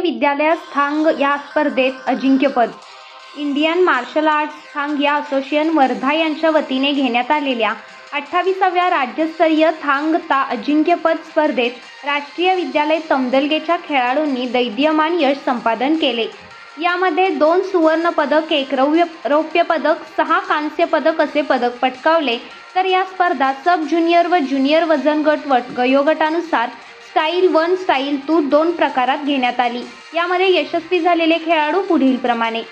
विद्यालयात थांग या स्पर्धेत अजिंक्यपद. इंडियन मार्शल आर्ट्स थांग या असोसिएशन वर्धा यांच्या वतीने घेण्यात आलेल्या अठ्ठावीसाव्या राज्यस्तरीय थांग ता अजिंक्यपद स्पर्धेत राष्ट्रीय विद्यालय तमदलगेच्या खेळाडूंनी दैद्यमान यश संपादन केले. यामध्ये दोन सुवर्ण पदक एक रौप्य रौप्य पदक सहा कांस्य पदक असे पदक पटकावले. तर या स्पर्धा सब ज्युनियर व ज्युनियर वजन गट वट वयोगटानुसार स्टाईल वन स्टाईल टू दोन प्रकारात घेण्यात आली. यामध्ये यशस्वी झालेले खेळाडू पुढीलप्रमाणे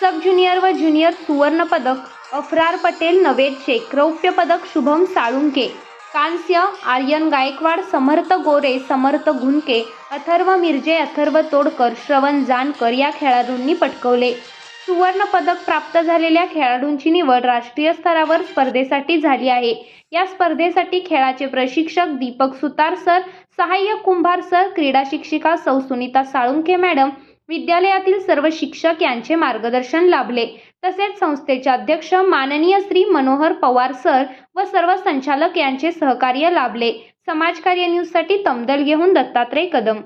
सब ज्युनियर व ज्युनियर सुवर्ण पदक अफरार पटेल नवेद शेख रौप्य पदक शुभम साळुंके कांस्य आर्यन गायकवाड समर्थ गोरे समर्थ घुंके अथर्व मिरजे अथर्व तोडकर श्रवण जानकर या खेळाडूंनी पटकवले. सुवर्ण पदक प्राप्त झालेल्या खेळाडूंची निवड राष्ट्रीय स्तरावर स्पर्धेसाठी झाली आहे. या स्पर्धेसाठी खेळाचे प्रशिक्षक दीपक सुतार सर सहाय्यक कुंभार सर क्रीडा शिक्षिका सौ सुनीता साळुंखे मॅडम विद्यालयातील सर्व शिक्षक यांचे मार्गदर्शन लाभले. तसेच संस्थेचे अध्यक्ष माननीय श्री मनोहर पवार सर व सर्व संचालक यांचे सहकार्य लाभले. समाजकार्य न्यूजसाठी तमदल घेऊन दत्तात्रय कदम.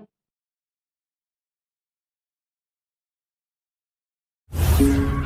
Thank you.